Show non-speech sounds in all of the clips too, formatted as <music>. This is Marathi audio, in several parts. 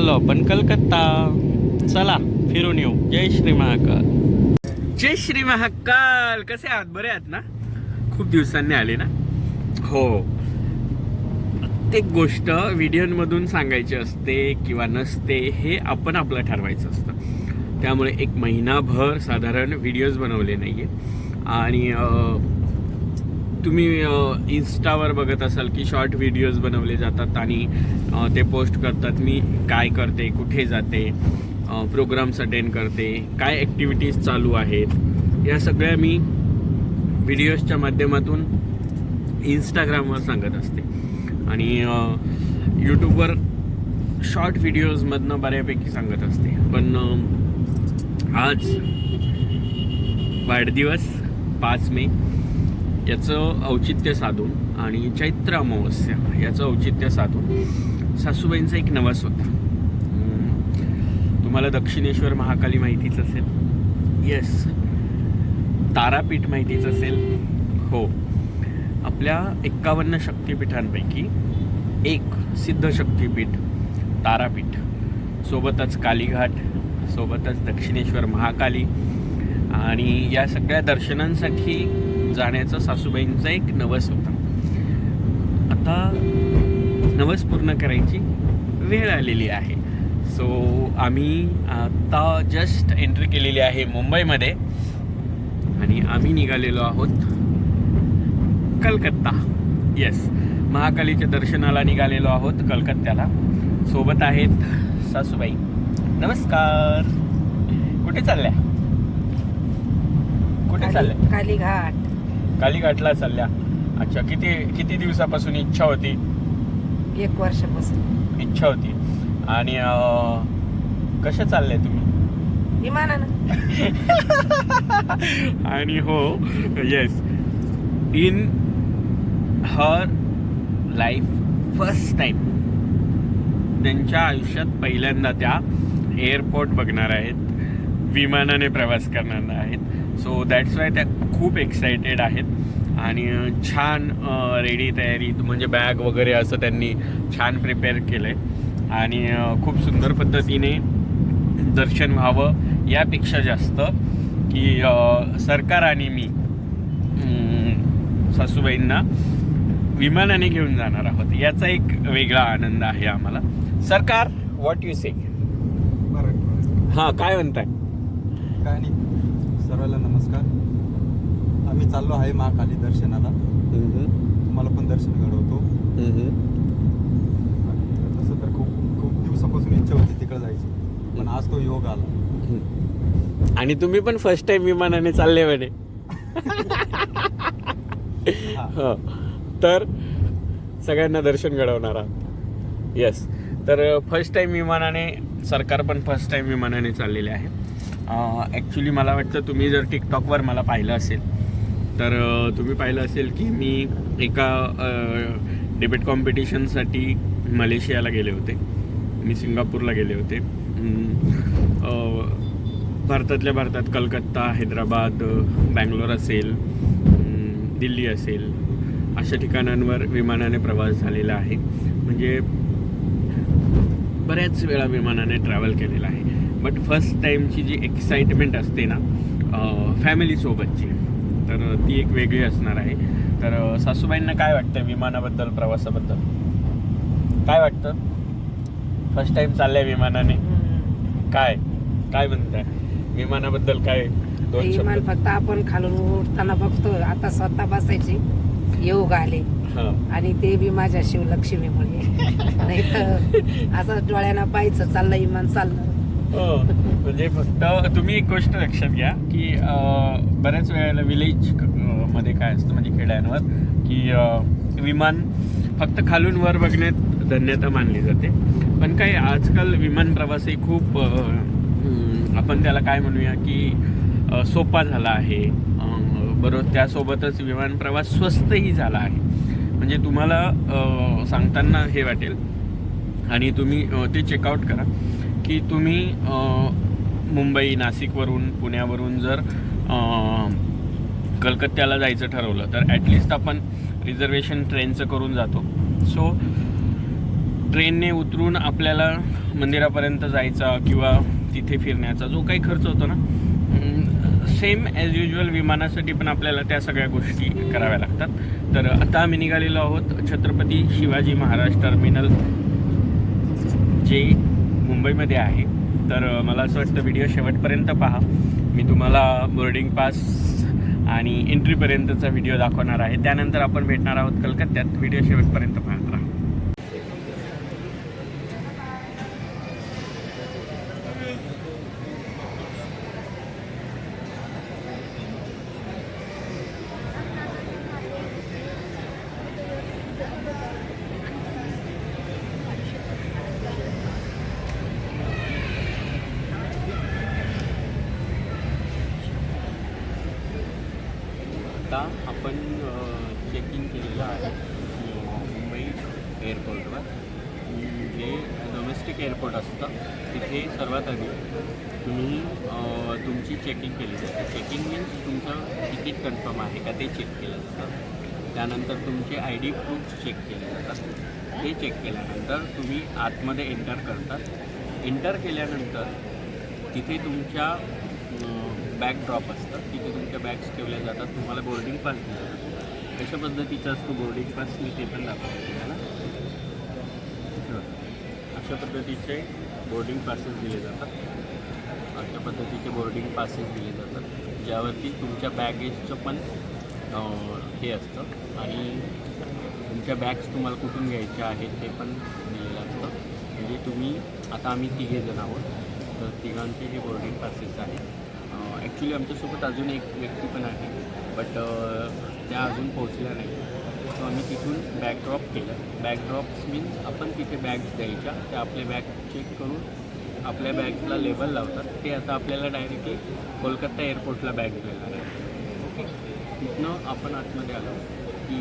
चाललो आपण कलकत्ता चला फिरून येऊ. जय श्री महाकाल. जय श्री महाकाल. कसे आहात? बरे आहात ना? खूप दिवसांनी आले ना? हो. प्रत्येक गोष्ट व्हिडिओमधून सांगायची असते किंवा नसते हे आपण आपलं ठरवायचं असतं. त्यामुळे एक महिनाभर साधारण व्हिडिओज बनवले नाही आहे आणि तुम्ही इन्स्टावर बघत असाल की शॉर्ट व्हिडिओज बनवले जातात आणि ते पोस्ट करतात मी काय करते कुठे जाते प्रोग्राम्स अटेंड करते काय ॲक्टिव्हिटीज चालू आहेत या सगळ्या मी व्हिडिओजच्या माध्यमातून इंस्टाग्रामवर सांगत असते. आणि यूट्यूबवर शॉर्ट व्हिडिओजमधनं बऱ्यापैकी सांगत असते. पण आज वाढदिवस पाच मे याचं औचित्य साधून आणि चैत्र अमावस्या याचं औचित्य साधून सासूबाईंचा एक नवस होता तुम्हाला दक्षिणेश्वर महाकाली माहितीच असेल. येस तारापीठ माहितीच असेल. हो. आपल्या एक्कावन्न शक्तिपीठांपैकी एक सिद्ध शक्तिपीठ तारापीठ. सोबतच कालीघाट सोबतच दक्षिणेश्वर महाकाली आणि या सगळ्या दर्शनांसाठी जाण्याचं सासूबाईंचं एक नवस होता. आता नवस पूर्ण करायची वेळ आलेली आहे. सो आम्ही आता जस्ट एंट्री केलेली आहे मुंबईमध्ये. आणि आम्ही निघालेलो आहोत कलकत्ता. येस महाकालीच्या दर्शनाला निघालेलो आहोत कलकत्त्याला. सोबत आहेत सासूबाई. नमस्कार. कुठे चालल्या? कुठे चालल्या? कालीघाट. कालीघाटला चालल्या. अच्छा किती किती दिवसापासून इच्छा होती? एक वर्षापासून. इच्छा होती. आणि अं, कशा चाललंय तुम्ही? विमानानं. <laughs> आणि हो yes in her life first time त्यांच्या आयुष्यात पहिल्यांदा त्या एअरपोर्ट बघणार आहेत. विमानाने प्रवास करणार आहेत. सो दॅट्स वाय त्या खूप एक्सायटेड आहेत. आणि छान रेडी तयारी म्हणजे बॅग वगैरे असं त्यांनी छान प्रिपेअर केलं आहे आणि खूप सुंदर पद्धतीने दर्शन व्हावं यापेक्षा जास्त की सरकार आणि मी सासूबाईंना विमानाने घेऊन जाणार आहोत. याचा एक वेगळा आनंद आहे आम्हाला. सरकार व्हॉट यू से हां काय म्हणताय? सर्वांना नमस्कार. आम्ही चाललो आहे महाकाली दर्शनाला. तुम्हाला पण दर्शन घडवतो. आणि तसं तर खूप खूप दिवसापासून इच्छा होती तिकडे जायची. पण आज तो योग आला. आणि तुम्ही पण फर्स्ट टाइम विमानाने चालले म्हणे. हा. तर सगळ्यांना दर्शन घडवणार आहात. येस तर फर्स्ट टाइम विमानाने सरकार पण फर्स्ट टाइम विमानाने चाललेले आहे. ॲक्च्युली मला वाटतं तुम्ही जर टिकटॉकवर मला पाहिलं असेल तर तुम्ही पाहिलं असेल की मी एका डिबेट कॉम्पिटिशनसाठी मलेशियाला गेले होते. मी सिंगापूरला गेले होते. भारतातल्या भारतात कलकत्ता हैदराबाद बँगलोर असेल दिल्ली असेल अशा ठिकाणांवर विमानाने प्रवास झालेला आहे. म्हणजे बऱ्याच वेळा विमानाने ट्रॅव्हल केलेला आहे. बट फर्स्ट टाईमची जी एक्साइटमेंट असते ना फॅमिलीसोबतची तर ती एक वेगळी असणार आहे. तर सासूबाईंना काय वाटतं विमानाबद्दल प्रवासाबद्दल? काय वाटतं? फर्स्ट टाइम चाललंय विमानाने? काय? काय म्हणताय? विमानाबद्दल काय दोन विमान फक्त आपण खालून उठताना बघतो आता स्वतः बसायचे. योग आले. हा. आणि ते बी माझ्या शिवलक्ष्मीमुळे. <laughs> नाही तर असं डोळ्यानं पाहायचं चाललं विमान चाललं. हो, म्हणजे फक्त तुम्ही एक गोष्ट लक्षात घ्या की बऱ्याच वेळेला विलेजमध्ये काय असतं म्हणजे खेड्यांवर की विमान फक्त खालून वर बघण्यात धन्यता मानली जाते. पण काही आजकाल विमान प्रवासही खूप आपण त्याला काय म्हणूया की सोपा झाला आहे. बरोबर त्यासोबतच विमान प्रवास स्वस्तही झाला आहे. म्हणजे तुम्हाला सांगताना हे वाटेल. आणि तुम्ही ते चेकआउट करा. की तुम्ही मुंबई नाशिकवरून पुण्यावरून जर कलकत्त्याला जायचं ठरवलं तर ॲटलिस्ट आपण रिझर्वेशन ट्रेनचं करून जातो. सो ट्रेनने उतरून आपल्याला मंदिरापर्यंत जायचा किंवा तिथे फिरण्याचा जो काही खर्च होतो ना सेम ॲज युजल विमानासाठी पण आपल्याला त्या सगळ्या गोष्टी कराव्या लागतात. तर आता आम्ही निघालेलो आहोत छत्रपती शिवाजी महाराज टर्मिनल जे मुंबईमध्ये आहे. तर मला असं वाटतं व्हिडिओ शेवटपर्यंत पहा. मी तुम्हाला बोर्डिंग पास आणि एंट्रीपर्यंतचा व्हिडिओ दाखवणार आहे. त्यानंतर आपण भेटणार आहोत कलकत्त्यात. व्हिडिओ शेवटपर्यंत पाहत राहा आता आपण चेक इन केलेलं आहे अ, मुंबई एअरपोर्टवर अम, जे डोमेस्टिक एअरपोर्ट असतं. तिथे सर्वात आधी तुम्ही तुमची चेकिंग केली जाते. चेकिंग मीन्स तुमचं तिकीट कन्फर्म आहे का ते चेक केलं जातं. त्यानंतर तुमचे आय डी प्रूफ चेक केले जातात. ते चेक केल्यानंतर तुम्ही आतमध्ये एंटर करतात. एंटर केल्यानंतर तिथे तुमच्या बॅग ड्रॉप असतात. तिथे तुमच्या बॅग्स ठेवल्या जातात. तुम्हाला बोर्डिंग पास दिला जातो कशा पद्धतीचं असतो बोर्डिंग पास मी ते पण दाखवतो. अशा पद्धतीचे बोर्डिंग पासेस दिले जातात. अशा पद्धतीचे बोर्डिंग पासेस दिले जातात. ज्यावरती तुमच्या बॅगेजचं पण हे असतं. आणि तुमच्या बॅग्स तुम्हाला कुठून घ्यायच्या आहेत ते पण दिलेलं असतं. म्हणजे तुम्ही आता आम्ही तिघे जण आहोत. तर तिघांचे हे बोर्डिंग पासेस आहेत. ॲक्च्युली आमच्यासोबत अजून एक व्यक्ती पण आहे. बट त्या अजून पोहोचल्या नाही सो आम्ही तिथून बॅकड्रॉप केलं. बॅकड्रॉप्स मीन्स आपण तिथे बॅग्स द्यायच्या. त्या आपले बॅग चेक करून आपल्या बॅग्सला लेबल लावतात. ते आता आपल्याला डायरेक्टली कोलकाता एअरपोर्टला बॅग द्यायला आहे ओके तिथनं आपण आतमध्ये आलो. की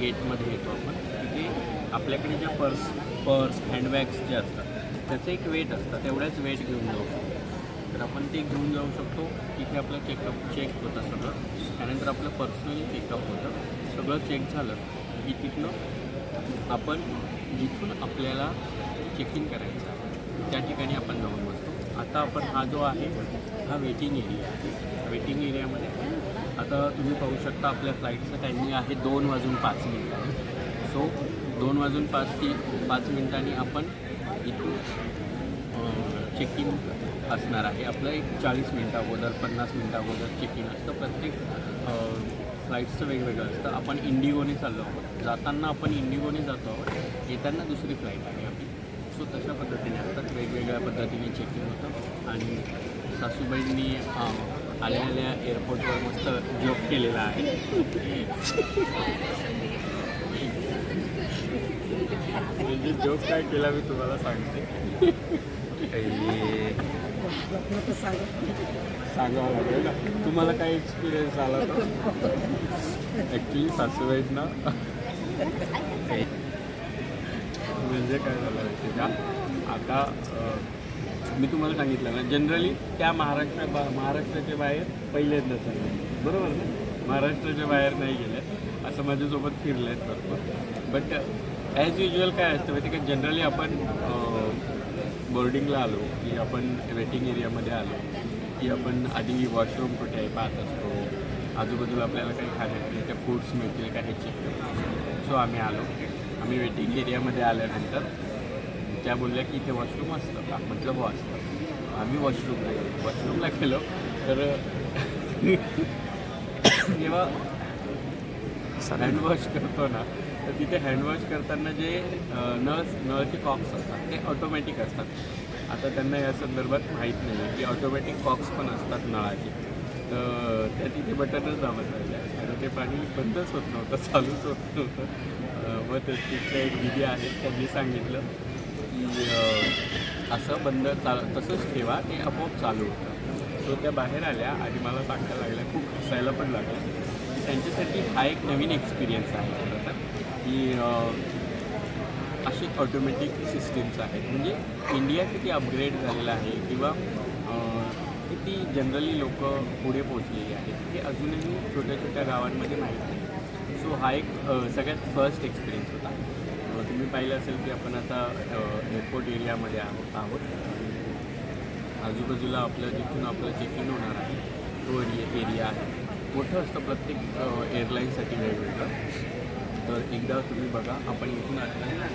गेटमध्ये येतो आपण. तिथे आपल्याकडे ज्या पर्स पर्स हँडबॅग्स जे असतात त्याचं एक वेट असतं. तेवढ्याच वेट घेऊन जाऊ शकतो. तर आपण ते घेऊन जाऊ शकतो. तिथे आपलं चेकअप चेक होतं सगळं. त्यानंतर आपलं पर्सनली चेकअप होतं. सगळं चेक झालं की तिथनं आपण जिथून आपल्याला चेक इन करायचं आहे त्या ठिकाणी आपण जाऊन बसतो. आता आपण हा जो आहे हा वेटिंग एरिया आहे. वेटिंग एरियामध्ये आता तुम्ही पाहू शकता आपल्या फ्लाईटचं टायमिंग आहे दोन वाजून पाच मिनिटांनी. सो दोन वाजून पाच ती पाच मिनिटांनी आपण इथून चेक इन असणार आहे. आपलं एक चाळीस मिनटं अगोदर पन्नास मिनटं अगोदर चेक इन असतं. प्रत्येक फ्लाईट्सचं वेगवेगळं असतं. आपण इंडिगोने चाललो आहोत. जाताना आपण इंडिगोने जातो आहोत. येताना दुसरी फ्लाईट आहे आपली. सो तशा पद्धतीने असतात वेगवेगळ्या पद्धतीने चेक इन होतं. आणि सासूबाईंनी आल्या एअरपोर्टवर मस्त जोक केलेला आहे. म्हणजे जोक काय केला मी तुम्हाला सांगते. सांगावं लागेल ना तुम्हाला काय एक्सपिरियन्स आला तर ॲक्च्युली सासूबाईंना. म्हणजे काय झालं माहिती का? आता मी तुम्हाला सांगितलं ना जनरली त्या महाराष्ट्रा बा महाराष्ट्राच्या बाहेर पहिल्यांदा सांगितलं बरोबर ना? महाराष्ट्राच्या बाहेर नाही गेले. असं माझ्यासोबत फिरलं आहेत बरोबर बट ॲज युजल काय असतं माहिती का? जनरली आपण बोर्डिंगला आलो की आपण वेटिंग एरियामध्ये आलो. की आपण आधी वॉशरूम कुठे आहे पाहत असतो. आजूबाजूला आपल्याला काही खाण्यापिण्याच्या फूड्स मिळतील का हे चेक करतो सो आम्ही आलो. आम्ही वेटिंग एरियामध्ये आल्यानंतर त्या बोलल्या की इथे वॉशरूम असतं का? म्हटलं हो असतं. आम्ही वॉशरूमला गेलो. वॉशरूमला गेलो. तर <coughs> जेव्हा हँडवॉश करतो ना तर तिथे हँडवॉश करताना जे नळ नळचे कॉक्स असतात ते ऑटोमॅटिक असतात. आता त्यांना या संदर्भात माहीत नाही आहे की ऑटोमॅटिक कॉक्स पण असतात नळाचे. तर त्या तिथे बटनच दाबत राहिले आणि ते पाणी बंदच होत नव्हतं चालूच होत नव्हतं. मग ते तिथल्या एक दिदी आहेत त्यांनी सांगितलं की असं बंद चाल तसंच ठेवा ते आपोआप चालू होतं. सो त्या बाहेर आल्या आणि मला सांगायला लागल्या खूप हसायला पण लागलं. त्यांच्यासाठी हा एक नवीन एक्सपिरियन्स आहे खरं तर. की अशी ऑटोमॅटिक सिस्टीम्स आहेत. म्हणजे इंडिया किती अपग्रेड झालेला आहे किंवा किती जनरली लोक पुढे पोचलेली आहेत हे अजूनही छोट्या छोट्या गावांमध्ये माहीत नाही. सो हा एक सगळ्यात फर्स्ट एक्सपिरियन्स होता. तुम्ही पाहिलं असेल की आपण आता एअरपोर्ट एरियामध्ये आहोत आहोत. आजूबाजूला आपलं जिथून आपलं चेक इन होणार आहे तो एरिया एरिया आहे. मोठं असतं प्रत्येक एअरलाईनसाठी वेगवेगळं. तर एकदा तुम्ही बघा आपण इथून अशा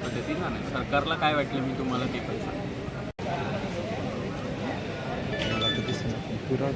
पद्धतीनं नाही सरकारला काय वाटलं मी तुम्हाला ते पण नाही. पुरा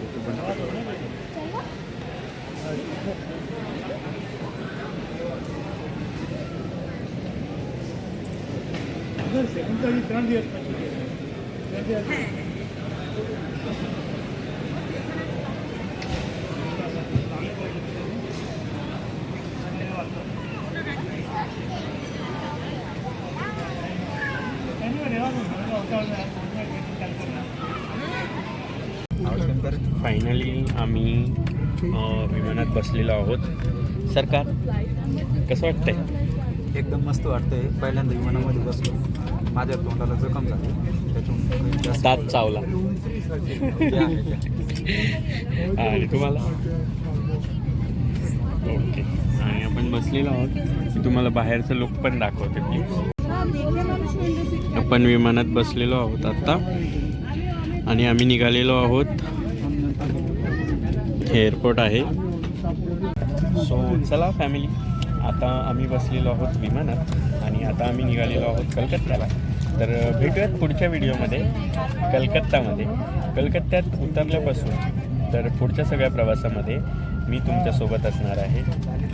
बंद फायनली आम्ही विमानात बसलेलो आहोत. सरकार कसं वाटतंय? एकदम मस्त वाटतंय. पहिल्यांदा विमानामध्ये बसलो. माझ्या तोंडाला जखम झाली. त्याच्यामुळे दात चावला. <laughs> आणि तुम्हाला? ओके. आणि आपण बसलेलो आहोत. मी तुम्हाला बाहेरचं लुक पण दाखवते प्लीज आपण विमानात बसलेलो आहोत आता. आणि आम्ही निघालेलो आहोत हे एअरपोर्ट आहे. सो चला फॅमिली आता आम्ही बसलेलो आहोत विमानात आणि आता आम्ही निघालेलो आहोत कलकत्त्याला. तर भेटूयात पुढच्या व्हिडिओमध्ये कलकत्तामध्ये. कलकत्त्यात उतरल्यापासून तर पुढच्या सगळ्या प्रवासामध्ये मी तुमच्यासोबत असणार आहे.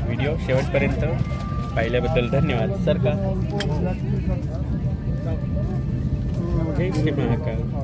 व्हिडिओ शेवटपर्यंत पाहिल्याबद्दल धन्यवाद. सर का जय श्री महाकाल.